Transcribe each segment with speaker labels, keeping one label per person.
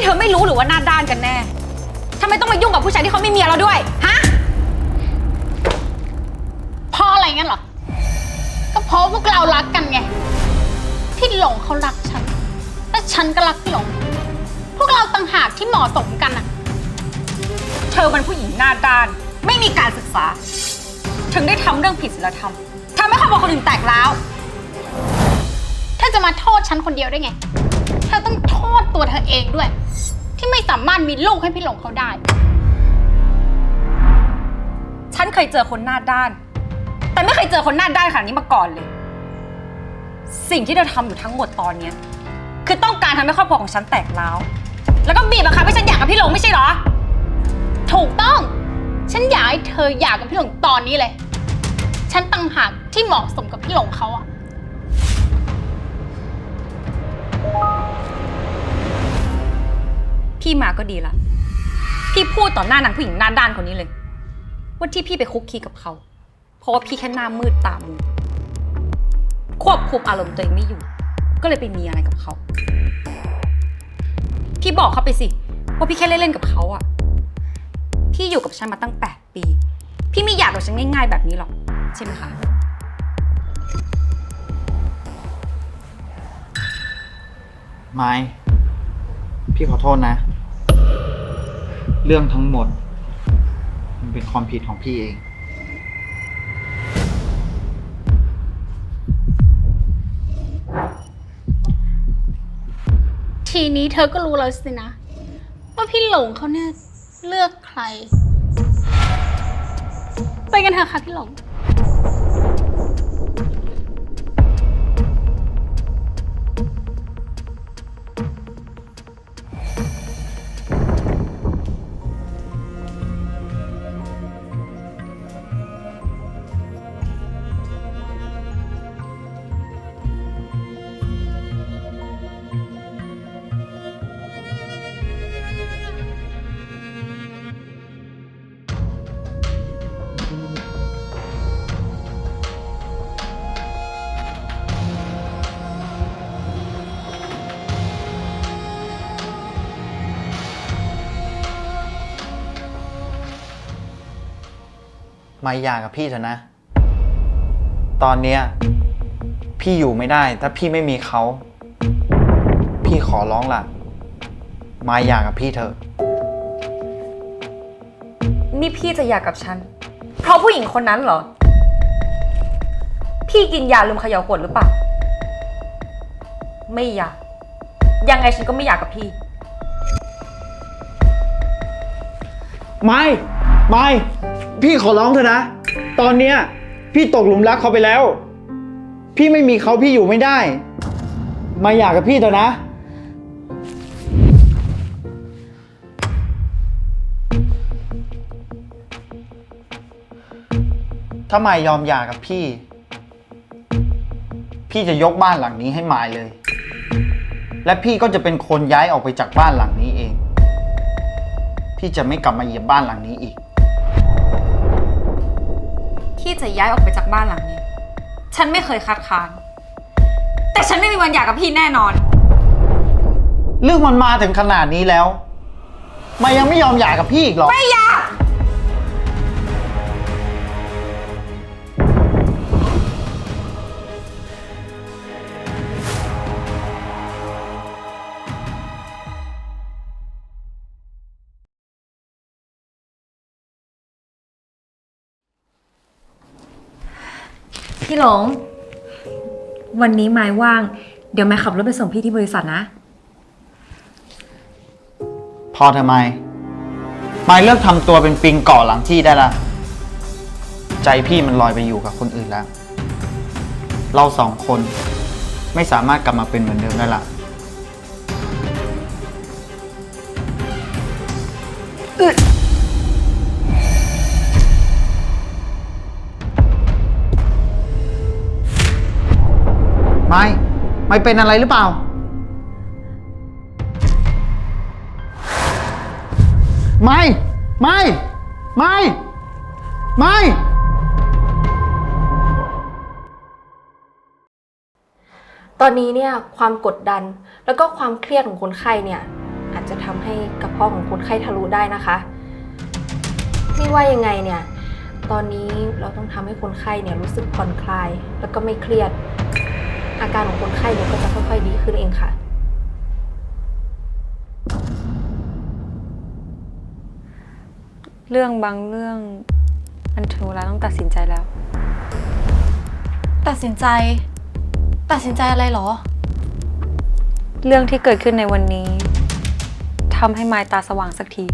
Speaker 1: นี่เธอไม่รู้หรือว่าหน้าด้านกันแน่ทำไมต้องมายุ่งกับผู้ชายที่เขาไม่มีเราด้วย ฮะ
Speaker 2: เพราะอะไรงั้นเหรอ ก็เพราะพวกเรารักกันไงพี่หลงเขารักฉัน และฉันก็รักพี่หลง พวกเราต่างหากที่เหมาะสมกันอะ
Speaker 1: เธอเป็นผู้หญิงหน้าด้าน ไม่มีการศึกษา ถึงได้ทำเรื่องผิดศีลธรรมทำให้ครอบครัวคนอื่นแตกร้าว
Speaker 2: ถ้านจะมาโทษฉันคนเดียวได้ไง ธอต้องโทษตัวเธอเองด้วย ที่ไม่สามารถมีลูกให้พี่หลงเขาได้
Speaker 1: ฉันเคยเจอคนหน้าด้าน แต่ไม่เคยเจอคนหน้าด้านขนาดนี้มาก่อนเลย สิ่งที่เธอทำอยู่ทั้งหมดตอนเนี้ยคือต้องการทำให้ครอบครัวของฉันแตกร้าว แล้วก็บีบบังคับให้ฉันอยากกับพี่หลงไม่ใช่เหรอ
Speaker 2: ถูกต้อง ฉันอยากให้เธออยากกับพี่หลงตอนนี้เลย ฉันต่างหากที่เหมาะสมกับพี่หลงเขาอะ
Speaker 1: พี่มาก็ดีละ พี่พูดต่อหน้านางผู้หญิงหน้าด้านคนนี้เลย ว่าที่พี่ไปคุกคีกับเขา เพราะว่าพี่แค่หน้ามืดตามูควบคุมอารมณ์ตัวเองไม่อยู่ ก็เลยไปมีอะไรกับเขา พี่บอกเขาไปสิ ว่าพี่แค่เล่นๆกับเขาอะพี่อยู่กับฉันมาตั้งแปดปี พี่ไม่อยากกับฉันง่าย ๆ แบบนี้หรอกใช่ไหมคะ
Speaker 3: ไม้ พี่ขอโทษนะ เรื่องทั้งหมด มันเป็นความผิดของพี่เอง
Speaker 2: ทีนี้เธอก็รู้แล้วสินะ ว่าพี่หลงเขาเนี่ยเลือกใคร ไปกันเถอะค่ะพี่หลง
Speaker 3: ไม่อยากกับพี่เถอะนะ ตอนเนี้ยพี่อยู่ไม่ได้ ถ้าพี่ไม่มีเขา พี่ขอร้องล่ะ มาอยากกับพี่เถอะ
Speaker 1: นี่พี่จะอยากกับฉัน เพราะผู้หญิงคนนั้นเหรอ พี่กินยาลืมเขย่าขวดหรือเปล่า ไม่อยาก ยังไงฉันก็ไม่อยากกับพี่
Speaker 3: ไม่ ไม่ พี่ขอร้องเถอะนะ ตอนเนี้ยพี่ตกหลุมรักเขาไปแล้ว พี่ไม่มีเขาพี่อยู่ไม่ได้ มาอยากกับพี่เถอะนะ ถ้ามายยอมหย่ากับพี่ พี่จะยกบ้านหลังนี้ให้มายเลย และพี่ก็จะเป็นคนย้ายออกไปจากบ้านหลังนี้เอง พี่จะไม่กลับมาเหยียบบ้านหลังนี้อีก
Speaker 1: ที่จะย้ายออกไปจากบ้านหลังนี้ ฉันไม่เคยคัดค้าน แต่ฉันไม่มีวันอยากกับพี่แน่นอน
Speaker 3: เรื่องมันมาถึงขนาดนี้แล้ว มายังไม่ยอมหย่ากับพี่อีกเหรอ
Speaker 1: ไม่อยา หลง วันนี้ไม้ว่าง เดี๋ยวแม่ขับรถไปส่งพี่ที่บริษัทนะ
Speaker 3: พอทำไมมายเลิกทำตัวเป็นปิงเกาะหลังที่ได้ละ ใจพี่มันลอยไปอยู่กับคนอื่นแล้ว เราสองคนไม่สามารถกลับมาเป็นเหมือนเดิมได้ละไไม่เป็นอะไรหรือเปล่า ไม่ ไม่ ไม่ ไม่
Speaker 4: ตอนนี้เนี่ยความกดดันแล้วก็ความเครียดของคนไข้เนี่ยอาจจะทำให้กระเพาะของคนไข้ทะลุได้นะคะ ไม่ว่ายังไงเนี่ย ตอนนี้เราต้องทำให้คนไข้เนี่ยรู้สึกผ่อนคลาย แล้วก็ไม่เครียด อาการของคนไข้เนี่ยก็จะค่อยๆดีขึ้นเองค่ะ
Speaker 1: เรื่องบางเรื่องมันถึงเวลาต้องตัดสินใจแล้ว
Speaker 4: ตัดสินใจ ตัดสินใจอะไรหรอ
Speaker 1: เรื่องที่เกิดขึ้นในวันนี้ทำให้ไมายตาสว่างสักที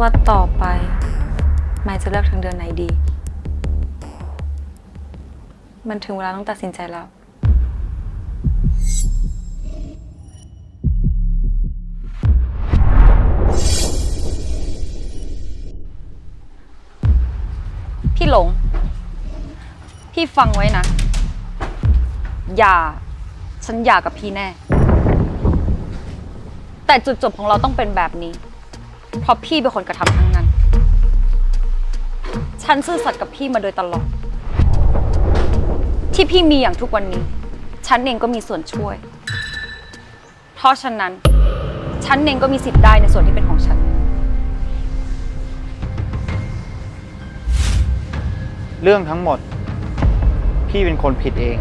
Speaker 1: ว่าต่อไปไมายจะเลือกทางเดินไหนดี มันถึงเวลาต้องตัดสินใจแล้ว พี่หลง พี่ฟังไว้นะ อย่า ฉันอยากกับพี่แน่ แต่จุดจบของเราต้องเป็นแบบนี้ เพราะพี่เป็นคนกระทำทั้งนั้น ฉันซื่อสัตย์กับพี่มาโดยตลอด ที่พี่มีอย่างทุกวันนี้ ฉันเองก็มีส่วนช่วย เพราะฉะนั้น ฉันเองก็มีสิทธิ์ได้ในส่วนที่เป็นของฉัน
Speaker 3: เรื่องทั้งหมด พี่เป็นคนผิดเอง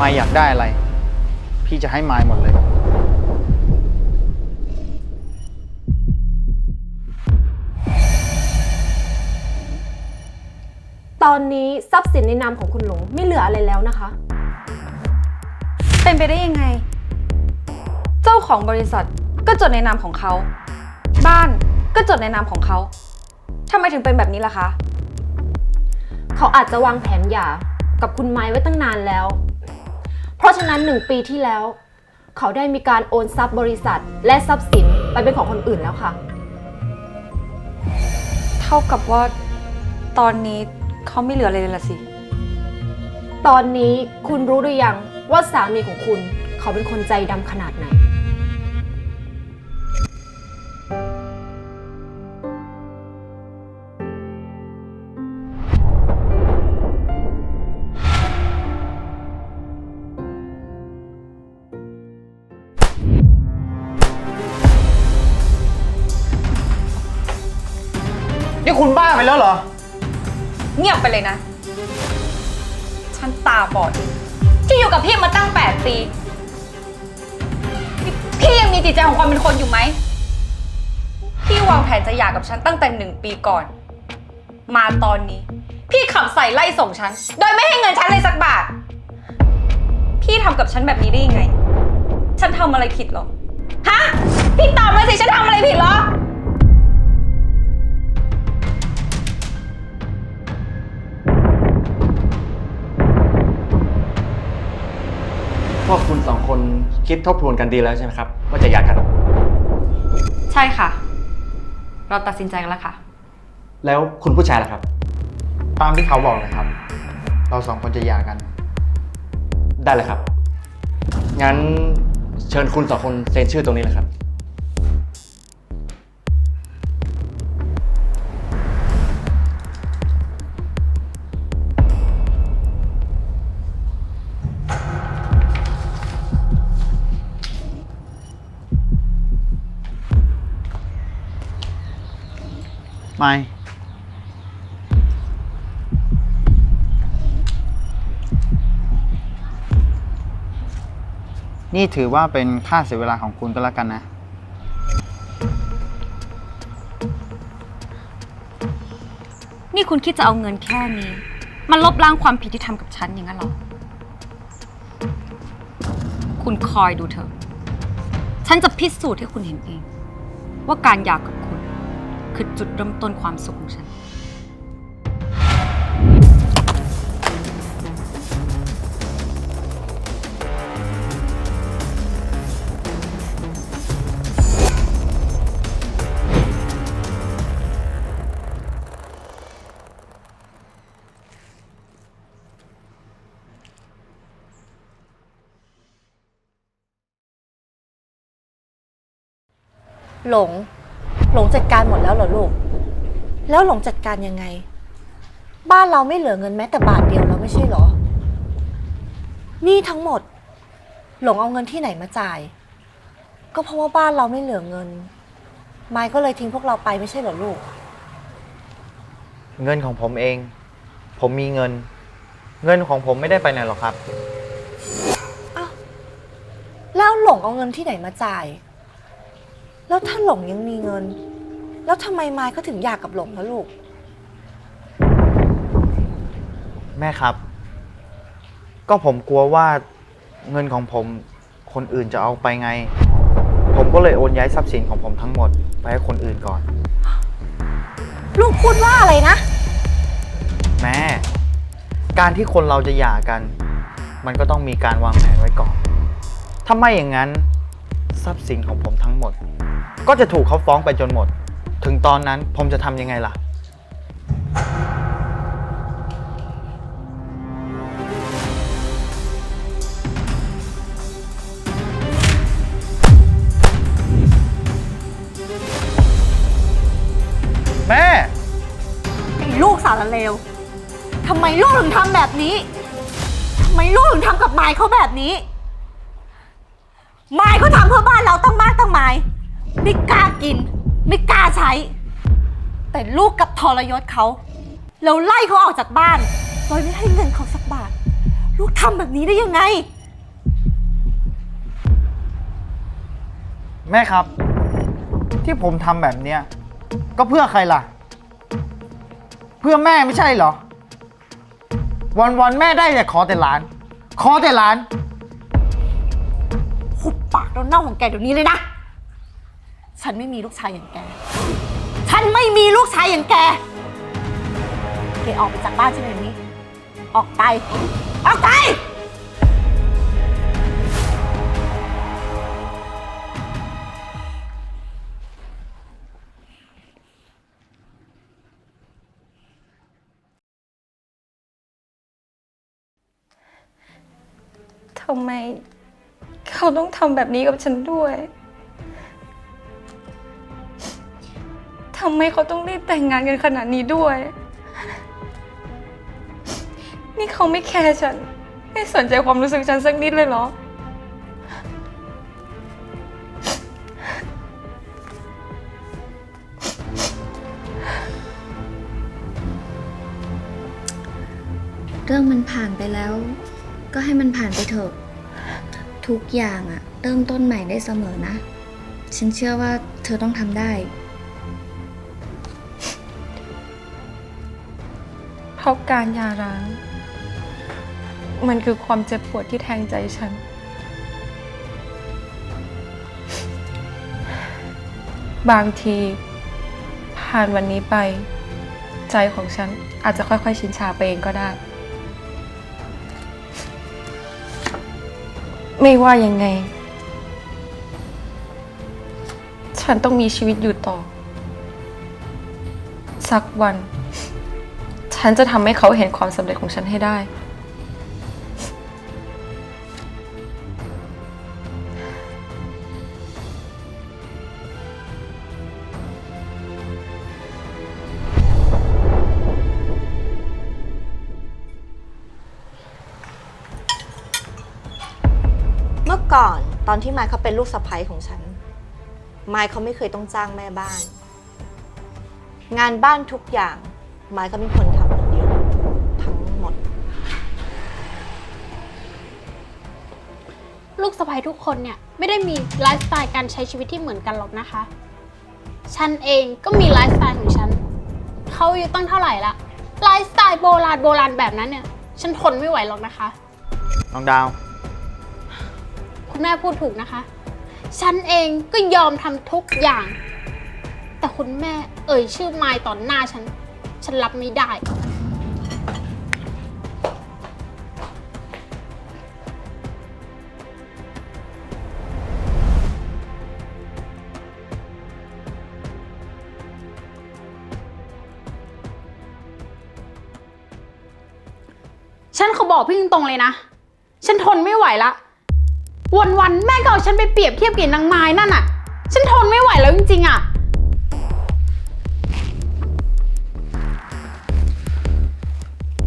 Speaker 3: มายอยากได้อะไร พี่จะให้มายหมดเลย
Speaker 4: ตอนนี้ทรัพย์สินในนามของคุณหลงไม่เหลืออะไรแล้วนะคะ
Speaker 1: เป็นไปได้ยังไง เจ้าของบริษัทก็จดในนามของเขา บ้านก็จดในนามของเขาทำไมถึงเป็นแบบนี้ล่ะคะ
Speaker 4: เขาอาจจะวางแผนหย่ากับคุณไม้ไว้ตั้งนานแล้ว เพราะฉะนั้นหนึ่งปีที่แล้ว เขาได้มีการโอนทรัพย์บริษัท และทรัพย์สินไปเป็นของคนอื่นแล้วค่ะ
Speaker 1: เท่ากับว่าตอนนี้ เขาไม่เหลืออะไรเลยละสิ
Speaker 4: ตอนนี้คุณรู้หรือยังว่าสามีของคุณ เขาเป็นคนใจดำขนาดไหน
Speaker 3: นี่คุณบ้าไปแล้วเหรอ
Speaker 1: เงียบไปเลยนะ ฉันตาบอดที่อยู่กับพี่มาตั้ง 8 ปี พี่ยังมีจิตใจของความเป็นคนอยู่ไหม พี่วางแผนจะหย่ากับฉันตั้งแต่หนึ่งปีก่อน มาตอนนี้ พี่ขับใส่ไล่ส่งฉัน โดยไม่ให้เงินฉันเลยสักบาท พี่ทำกับฉันแบบนี้ได้ยังไง ฉันทำอะไรผิดหรอ ฮะ พี่ตอบมาสิฉันทำอะไรผิดเหรอ
Speaker 5: สองคนคิดทบทวนกันดีแล้วใช่ไหมครับ ว่าจะหย่ากัน
Speaker 1: ใช่ค่ะ เราตัดสินใจกันแล้วค่ะ
Speaker 5: แล้วคุณผู้ชายล่ะครับ
Speaker 3: ตามที่เขาบอกเลยครับ เราสองคนจะหย่ากัน
Speaker 5: ได้เลยครับ งั้นเชิญคุณสองคนเซ็นชื่อตรงนี้เลยครับ
Speaker 3: ไม่นี่ถือว่าเป็นค่าเสียเวลาของคุณก็แล้วกันนะ
Speaker 1: นี่คุณคิดจะเอาเงินแค่นี้มาลบล้างความผิดที่ทำกับฉันอย่างนั้นเหรอ คุณคอยดูเถอะ ฉันจะพิสูจน์ให้คุณเห็นเอง ว่าการหย่ากับ คือจุดเริ่มต้นความสุขของฉัน
Speaker 4: หลง หลงจัดการหมดแล้วเหรอลูก แล้วหลงจัดการยังไง บ้านเราไม่เหลือเงินแม้แต่บาทเดียวแล้วไม่ใช่เหรอ นี่ทั้งหมด หลงเอาเงินที่ไหนมาจ่าย
Speaker 6: ก็เพราะว่าบ้านเราไม่เหลือเงิน ไม้ก็เลยทิ้งพวกเราไปไม่ใช่เหรอลูก
Speaker 3: เงินของผมเอง ผมมีเงิน เงินของผมไม่ได้ไปไหนหรอกครับ
Speaker 6: แล้วหลงเอาเงินที่ไหนมาจ่าย แล้วถ้าหลงยังมีเงิน แล้วทำไมไม้ก็ถึงอยากกับหลงนะลูก
Speaker 3: แม่ครับ ก็ผมกลัวว่าเงินของผมคนอื่นจะเอาไปไง ผมก็เลยโอนย้ายทรัพย์สินของผมทั้งหมด ไปให้คนอื่นก่อน
Speaker 6: ลูกพูดว่าอะไรนะ
Speaker 3: แม่ การที่คนเราจะหย่ากัน มันก็ต้องมีการวางแผนไว้ก่อน ถ้าไม่อย่างนั้น ทรัพย์สินของผมทั้งหมด ก็จะถูกเขาฟ้องไปจนหมด ถึงตอนนั้นผมจะทำยังไงล่ะ แม่
Speaker 6: ไอ้ลูกสารเลว ทำไมลูกถึงทำแบบนี้ ทำไมลูกถึงทำกับไม้เขาแบบนี้ไม้เขาทำเพื่อบ้านเราตั้งมากตั้งไม้ไม่กล้ากิน ไม่กล้าใช้ แต่ลูกกลับทรยศเขาแล้วไล่เขาออกจากบ้านโดยไม่ให้เงินเขาสักบาท ลูกทำแบบนี้ได้ยังไง
Speaker 3: แม่ครับ ที่ผมทำแบบเนี้ยก็เพื่อใครล่ะ เพื่อแม่ไม่ใช่เหรอ วันวันๆแม่ได้แต่ขอแต่หลาน ขอแต่หลาน
Speaker 6: หุบปากแล้วเน่าของแกเดี๋ยวนี้เลยนะ ฉันไม่มีลูกชายอย่างแก ฉันไม่มีลูกชายอย่างแก แกออกไปจากบ้านฉันเดี๋ยวนี้ ออกไป ออกไป
Speaker 7: ทำไม เขาต้องทำแบบนี้กับฉันด้วยำไมเขาต้องรีบแต่งงานกันขนาดนี้ด้วย นี่เขาไม่แคร์ฉัน ไม่สนใจความรู้สึกฉันสักนิดเลยเหรอ
Speaker 8: เรื่องมันผ่านไปแล้ว ก็ให้มันผ่านไปเถอะ ทุกอย่างอะเริ่มต้นใหม่ได้เสมอนะ ฉันเชื่อว่าเธอต้องทำได้
Speaker 7: ราะการหย่าร้าง มันคือความเจ็บปวดที่แทงใจฉัน บางที ผ่านวันนี้ไป ใจของฉันอาจจะค่อยๆ ชินชาไปเองก็ได้ ไม่ว่ายังไง ฉันต้องมีชีวิตอยู่ต่อ สักวัน ฉันจะทำให้เขาเห็นความสำเร็จของฉันให้ได้
Speaker 6: เมื่อก่อนตอนที่ไม้เขาเป็นลูกสะใภ้ของฉัน ไม้เขาไม่เคยต้องจ้างแม่บ้าน งานบ้านทุกอย่างไม้ก็เป็นคนเดียวทั้งหมด
Speaker 2: ลูกสะใภ้ทุกคนเนี่ยไม่ได้มีไลฟ์สไตล์การใช้ชีวิตที่เหมือนกันหรอกนะคะ ฉันเองก็มีไลฟ์สไตล์ของฉันเขาอายู่ตั้งเท่าไหร่ละไลฟ์สไตล์โบราณโบราณแบบนั้นเนี่ย ฉันทนไม่ไหวหรอกนะคะ
Speaker 3: น้องดาว
Speaker 2: คุณแม่พูดถูกนะคะ ฉันเองก็ยอมทำทุกอย่าง แต่คุณแม่เอ่ยชื่อไมายต่อหน้าฉัน ฉันรับไม่ได้ บอกพี่ตรงๆเลยนะ ฉันทนไม่ไหวละ วันๆแม่ก็เอาฉันไปเปรียบเทียบกับนางไม้นั่นอะฉันทนไม่ไหวแล้วจริงๆอะ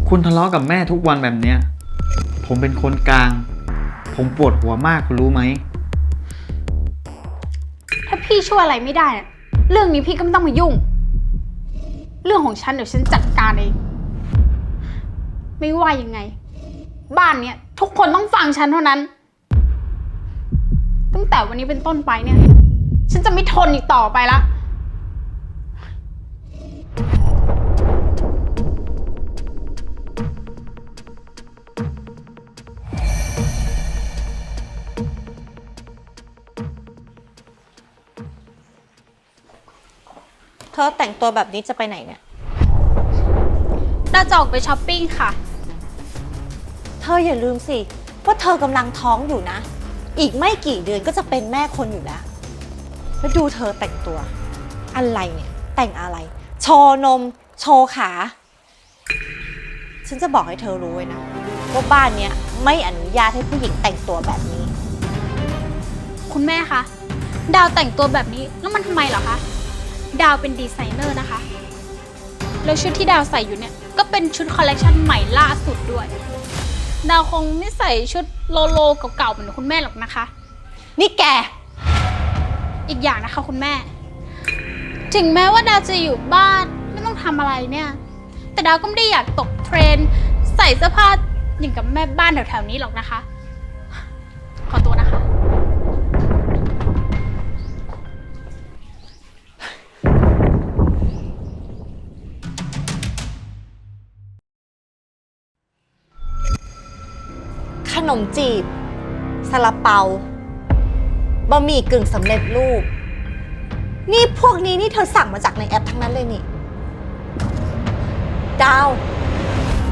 Speaker 3: คุณทะเลาะกับแม่ทุกวันแบบเนี้ย ผมเป็นคนกลาง ผมปวดหัวมากคุณรู้ไหม
Speaker 2: ช่วยอะไรไม่ได้อะเรื่องนี้พี่ก็ไม่ต้องมายุ่ง เรื่องของฉันเดี๋ยวฉันจัดการเอง ไม่ว่ายังไง บ้านเนี้ยทุกคนต้องฟังฉันเท่านั้น ตั้งแต่วันนี้เป็นต้นไปเนี่ย ฉันจะไม่ทนอีกต่อไปละ
Speaker 6: เธอแต่งตัวแบบนี้จะไปไหนเนี่ย
Speaker 2: ดาวจะออกไปช้อปปิ้งค่ะ
Speaker 6: เธ ออย่าลืมสิว่าเธอกำลังท้องอยู่นะ อีกไม่กี่เดือนก็จะเป็นแม่คนอยู่แล้ว แล้วดูเธอแต่งตัว อะไรเนี่ย แต่งอะไร โชว์นม โชว์ขา ฉันจะบอกให้เธอรู้ไว้นะ ว่าบ้านเนี้ยไม่อนุญาตให้ผู้หญิงแต่งตัวแบบนี้
Speaker 2: คุณแม่คะ ดาวแต่งตัวแบบนี้แล้วมันทำไมเหรอคะ ดาวเป็นดีไซเนอร์นะคะ แล้วชุดที่ดาวใส่อยู่เนี่ย ก็เป็นชุดคอลเลกชันใหม่ล่าสุดด้วย ดาวคงไม่ใส่ชุดโลโลเก่าๆเหมือนคุณแม่หรอกนะคะ
Speaker 6: นี่แก
Speaker 2: อีกอย่างนะคะคุณแม่ ถึงแม้ว่าดาวจะอยู่บ้านไม่ต้องทำอะไรเนี่ย แต่ดาวก็ไม่ได้อยากตกเทรนด์ใส่เสื้อผ้าอย่างกับแม่บ้านแถวๆนี้หรอกนะคะ ขอตัวนะคะ
Speaker 6: นมจีบซาลาเปาบะหมี่กึ่งสำเร็จรูป นี่พวกนี้นี่เธอสั่งมาจากในแอปทั้งนั้นเลยนี่ ดาว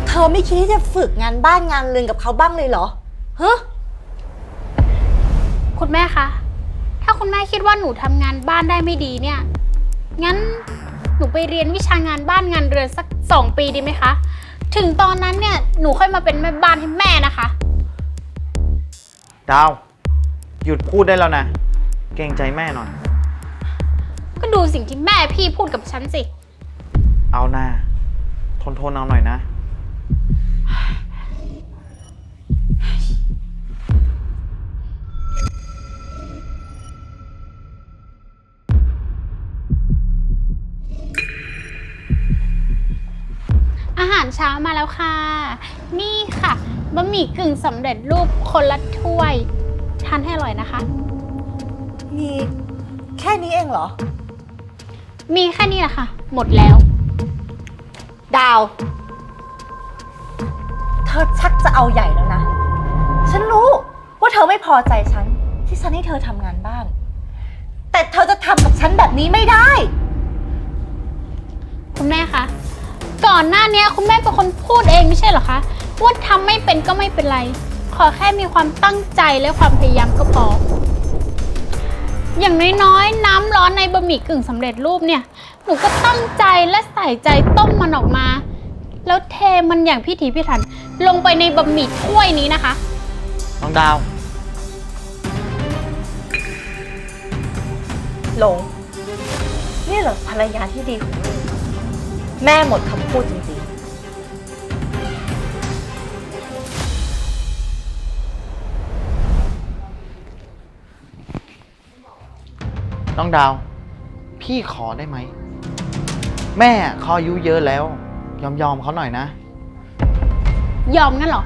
Speaker 6: เธอไม่คิดที่จะฝึกงานบ้านงานเรือนกับเขาบ้างเลยเหรอฮะ
Speaker 2: คุณแม่คะ ถ้าคุณแม่คิดว่าหนูทำงานบ้านได้ไม่ดีเนี่ย งั้นหนูไปเรียนวิชางานบ้านงานเรือนสักสองปีดีไหมคะ ถึงตอนนั้นเนี่ยหนูค่อยมาเป็นแม่บ้านให้แม่นะคะ
Speaker 3: ดาว หยุดพูดได้แล้วนะ เกรงใจแม่หน่อย
Speaker 2: ก็ดูสิ่งที่แม่พี่พูดกับฉันสิ
Speaker 3: เอาหน้า ทนทนๆเอาหน่อยนะ
Speaker 2: อาหารเช้ามาแล้วค่ะ นี่ค่ะ บะหมี่กึ่งสำเร็จรูปคนละถ้วย ทานให้อร่อยนะคะ
Speaker 6: มีแค่นี้เองเหรอ
Speaker 2: มีแค่นี้แหละค่ะ หมดแล้ว
Speaker 6: ดาว เธอชักจะเอาใหญ่แล้วนะ ฉันรู้ว่าเธอไม่พอใจฉัน ที่ฉันให้เธอทำงานบ้าน แต่เธอจะทำกับฉันแบบนี้ไม่ได้
Speaker 2: คุณแม่คะ ก่อนหน้าเนี้ยคุณแม่เป็นคนพูดเองไม่ใช่เหรอคะ ว่าทำไม่เป็นก็ไม่เป็นไร ขอแค่มีความตั้งใจและความพยายามก็พอ อย่างน้อยๆ น้ำร้อนในบะหมี่กึ่งสำเร็จรูปเนี่ย หนูก็ตั้งใจและใส่ใจต้มมันออกมา แล้วเทมันอย่างพิถีพิถัน ลงไปในบะหมี่ถ้วยนี้นะคะ
Speaker 3: น้องดาว
Speaker 6: หลง นี่เหรอภรรยาที่ดีของลูกแม่หมดคำพูดจริง
Speaker 3: น้องดาว พี่ขอได้ไหม แม่เขาอายุเยอะแล้ว ยอมยอมๆเขาหน่อยนะ
Speaker 2: ยอมงั้นเหรอ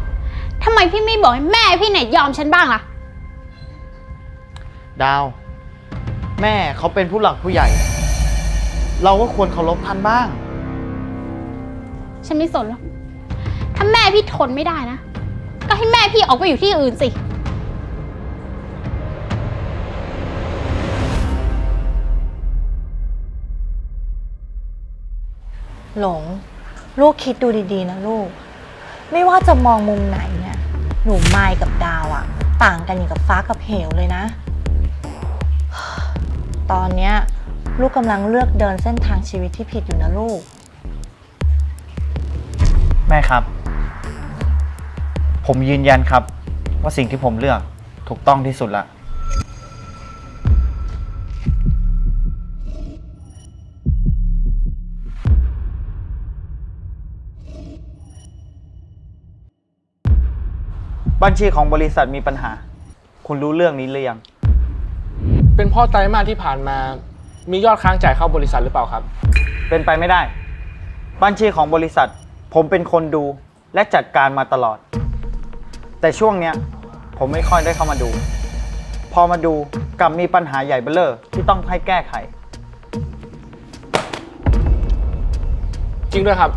Speaker 2: ทำไมพี่ไม่บอกให้แม่พี่เนี่ยยอมฉันบ้างล่ะ
Speaker 3: ดาว แม่เขาเป็นผู้หลักผู้ใหญ่ เราก็ควรเคารพท่านบ้าง
Speaker 2: ฉันไม่สนหรอกถ้าแม่พี่ทนไม่ได้นะ ก็ให้แม่พี่ออกไปอยู่ที่อื่นสิ
Speaker 6: หลง ลูกคิดดูดีๆนะลูก ไม่ว่าจะมองมุมไหนเนี่ย หนูไมายกับดาวอะต่างกันอย่างกับฟ้ากับเหวเลยนะ ตอนเนี้ยลูกกำลังเลือกเดินเส้นทางชีวิตที่ผิดอยู่นะลูก
Speaker 3: แม่ครับ ผมยืนยันครับ ว่าสิ่งที่ผมเลือกถูกต้องที่สุดละ บัญชีของบริษัทมีปัญหา คุณรู้เรื่องนี้หรือยัง
Speaker 9: เป็นเพ่อไตรมาสที่ผ่านมา มียอดค้างจ่ายเข้าบริษัทหรือเปล่าครับ
Speaker 3: เป็นไปไม่ได้ บัญชีของบริษัท ผมเป็นคนดูและจัดการมาตลอด แต่ช่วงเนี้ย ผมไม่ค่อยได้เข้ามาดู พอมาดูกลับมีปัญหาใหญ่เบ้อเร่อที่ต้องให้แก้ไข
Speaker 9: จริงด้วยครับ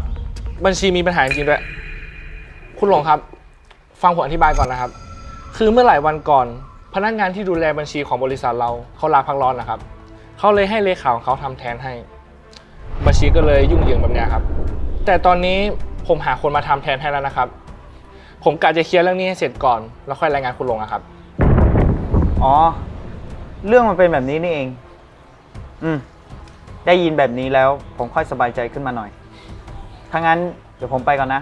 Speaker 9: บัญชีมีปัญหาจริงด้วย คุณหลงครับ ฟังผมอธิบายก่อนนะครับ คือเมื่อหลายวันก่อน พนักงานที่ดูแลบัญชีของบริษัทเราเขาลาพักร้อนนะครับ เขาเลยให้เลขาของเขาทำแทนให้ บัญชีก็เลยยุ่งเหยิงแบบเนี้ยครับ แต่ตอนนี้ผมหาคนมาทำแทนให้แล้วนะครับ ผมกะจะเคลียร์เรื่องนี้ให้เสร็จก่อน แล้วค่อยรายงานคุณลงนะครับ
Speaker 3: อ๋อ เรื่องมันเป็นแบบนี้นี่เอง อืม ได้ยินแบบนี้แล้ว ผมค่อยสบายใจขึ้นมาหน่อย ถ้างั้นเดี๋ยวผมไปก่อนนะ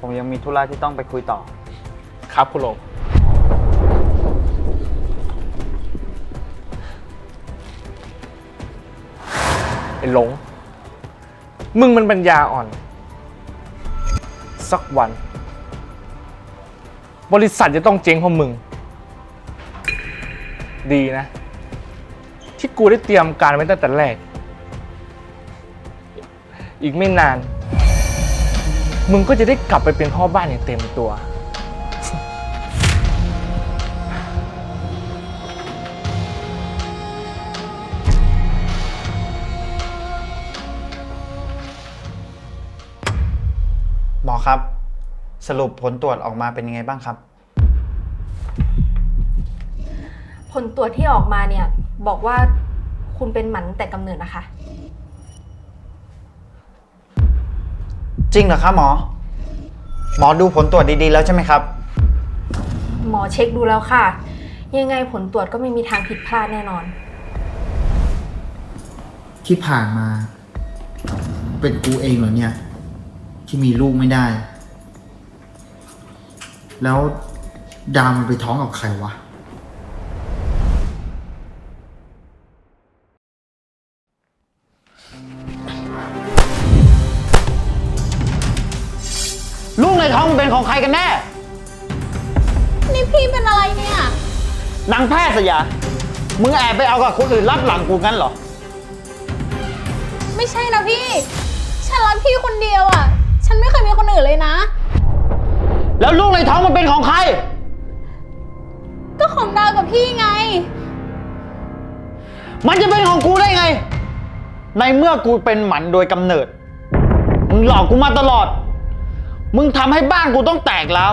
Speaker 3: ผมยังมีธุระที่ต้องไปคุยต่อ
Speaker 9: ครับคุณลง ไอ้หลง มึงมันปัญญาอ่อน สักวัน บริษัทจะต้องเจ๊งเพราะมึง ดีนะ ที่กูได้เตรียมการไว้ตั้งแต่แรก อีกไม่นาน มึงก็จะได้กลับไปเป็นพ่อบ้านอย่างเต็มตัว
Speaker 3: สรุปผลตรวจออกมาเป็นยังไงบ้างครับ
Speaker 4: ผลตรวจที่ออกมาเนี่ย บอกว่าคุณเป็นหมันแต่กำเนิดนะคะ
Speaker 3: จริงเหรอครับหมอ หมอดูผลตรวจดีๆแล้วใช่ไหมครับ
Speaker 4: หมอเช็คดูแล้วค่ะ ยังไงผลตรวจก็ไม่มีทางผิดพลาดแน่นอน
Speaker 3: ที่ผ่านมา เป็นกูเองเหรอเนี่ย ที่มีลูกไม่ได้ แล้วดาวมันไปท้องกับใครวะ ลูกในท้องมันเป็นของใครกันแน่
Speaker 2: นี่พี่เป็นอะไรเนี่ย
Speaker 3: นางแพทย์สยา มึงแอบไปเอากับคนอื่นรับหลังกูงั้นเหรอ
Speaker 2: ไม่ใช่นะพี่ ฉันรักพี่คนเดียวอะ ฉันไม่เคยมีคนอื่นเลยนะ
Speaker 3: แล้วลูกในท้องมันเป็นของใคร
Speaker 2: ก็ของดาวกับพี่ไง
Speaker 3: มันจะเป็นของกูได้ไง ในเมื่อกูเป็นหมันโดยกำเนิด มึงหลอกกูมาตลอด มึงทำให้บ้านกูต้องแตกแล้ว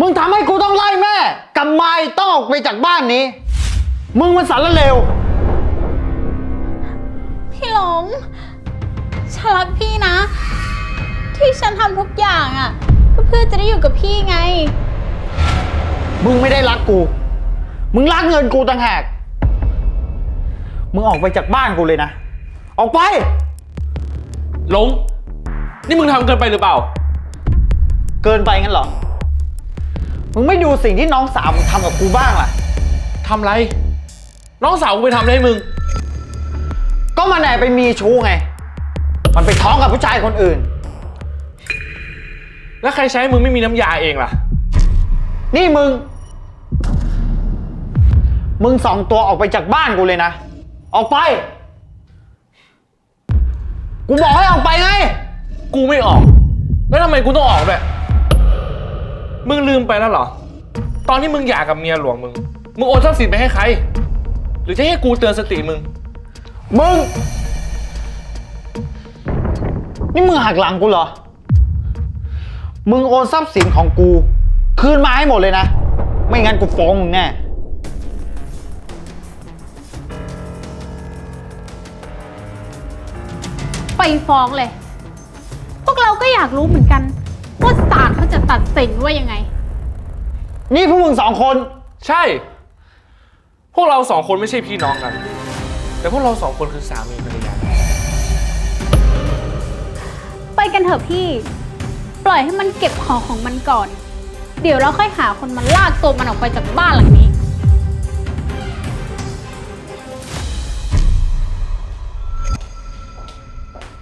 Speaker 3: มึงทำให้กูต้องไล่แม่กับไม้ต้องออกไปจากบ้านนี้ มึงมันสารเลว
Speaker 2: พี่หลงฉันรักพี่นะ ที่ฉันทำทุกอย่างอะ ก็เพื่อจะได้อยู่กับพี่ไง
Speaker 3: มึงไม่ได้รักกู มึงรักเงินกูต่างหาก มึงออกไปจากบ้านกูเลยนะ ออกไป
Speaker 9: หลง นี่มึงทำเกินไปหรือเปล่า
Speaker 3: เกินไปงั้นเหรอ มึงไม่ดูสิ่งที่น้องสาวมึงทำกับกูบ้างล่ะ
Speaker 9: ทำไร น้องสาวกูไปทำอะไรให้มึง
Speaker 3: ก็มันแอบไปมีชู้ไง มันไปท้องกับผู้ชายคนอื่น
Speaker 9: แล้วใครใช้ให้มึงไม่มีน้ำยาเองล่ะ
Speaker 3: นี่มึง มึงสองตัวออกไปจากบ้านกูเลยนะ ออกไป กูบอกให้ออกไปไง
Speaker 9: กูไม่ออก แล้วทำไมกูต้องออกด้วย มึงลืมไปแล้วเหรอ ตอนที่มึงหย่ากับเมียหลวงมึง มึงโอนทรัพย์สินไปให้ใคร หรือจะให้กูเตือนสติมึง
Speaker 3: มึง นี่มึงหักหลังกูเหรอ มึงโอนทรัพย์สินของกู คืนมาให้หมดเลยนะ ไม่งั้นกูฟ้องมึงแน่
Speaker 2: ไปฟ้องเลย พวกเราก็อยากรู้เหมือนกัน ว่าศาลเขาจะตัดสินว่ายังไง
Speaker 3: นี่พวกมึงสองคน
Speaker 9: ใช่ พวกเราสองคนไม่ใช่พี่น้องกัน แต่พวกเราสองคนคือสามีภรรยา
Speaker 2: ไปกันเถอะพี่ ปล่อยให้มันเก็บของของมันก่อน เดี๋ยวเราค่อยหาคนมาลากตัวมันออกไปจากบ้านหลังนี้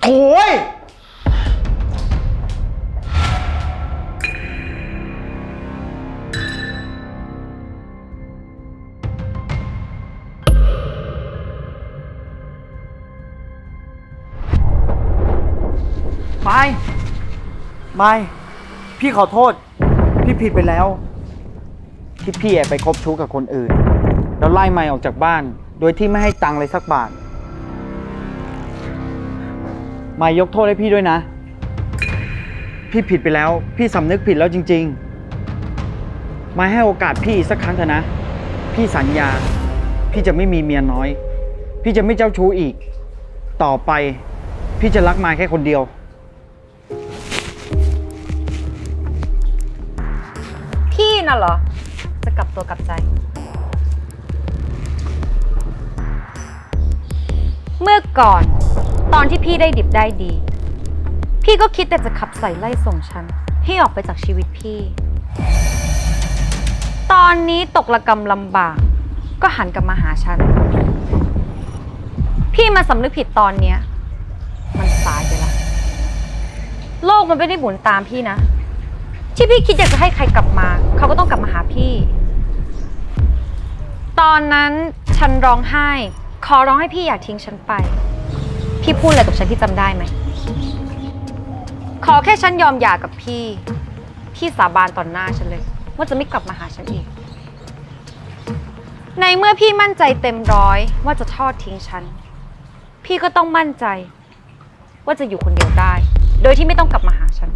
Speaker 3: โอ้ย ไม่ พี่ขอโทษ พี่ผิดไปแล้ว ที่พี่แอบไปคบชู้กับคนอื่น แล้วไล่ไม่ออกจากบ้าน โดยที่ไม่ให้ตังค์เลยสักบาท ไม่ยกโทษให้พี่ด้วยนะ พี่ผิดไปแล้ว พี่สำนึกผิดแล้วจริง ๆ ไม่ให้โอกาสพี่อีกสักครั้งเถอะนะ พี่สัญญา พี่จะไม่มีเมียน้อย พี่จะไม่เจ้าชู้อีก ต่อไป พี่จะรักมายแค่คนเดียว
Speaker 1: น่ะเหรอ จะกลับตัวกลับใจ เมื่อก่อนตอนที่พี่ได้ดิบได้ดี พี่ก็คิดแต่จะขับใส่ไล่ส่งฉัน ให้ออกไปจากชีวิตพี่ ตอนนี้ตกระกรรมลำบาก ก็หันกลับมาหาฉัน พี่มาสำนึกผิดตอนเนี้ย มันสายไปละโลกมันไม่ได้หมุนตามพี่นะ ที่พี่คิดอยากจะให้ใครกลับมา เขาก็ต้องกลับมาหาพี่ ตอนนั้นฉันร้องไห้ ขอร้องให้พี่อย่าทิ้งฉันไป พี่พูดอะไรกับฉันที่จำได้ไหม ขอแค่ฉันยอมหย่ากับพี่ พี่สาบานต่อหน้าฉันเลย ว่าจะไม่กลับมาหาฉันอีก ในเมื่อพี่มั่นใจเต็มร้อยว่าจะทอดทิ้งฉัน พี่ก็ต้องมั่นใจ ว่าจะอยู่คนเดียวได้ โดยที่ไม่ต้องกลับมาหาฉัน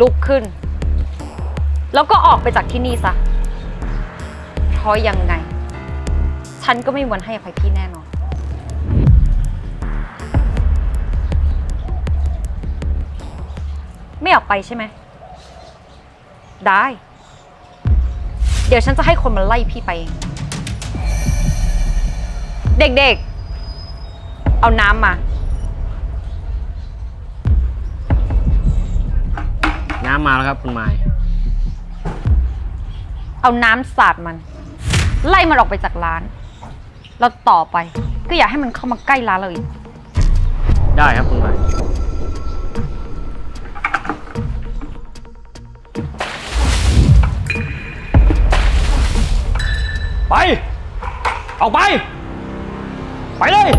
Speaker 1: ลุกขึ้น แล้วก็ออกไปจากที่นี่ซะ เพราะยังไง ฉันก็ไม่มีวันให้อภัยพี่แน่นอน ไม่ออกไปใช่ไหม ได้ เดี๋ยวฉันจะให้คนมาไล่พี่ไปเอง เด็กๆ เอาน้ำมาำ
Speaker 5: มาแล้วครับคุณไม้
Speaker 1: เอาน้ำสาดมัน ไล่มันออกไปจากร้าน แล้วต่อไปก็อย่าให้มันเข้ามาใกล้ร้านเราอีก
Speaker 5: ได้ครับคุณไม้ไป ออกไป ไปเลย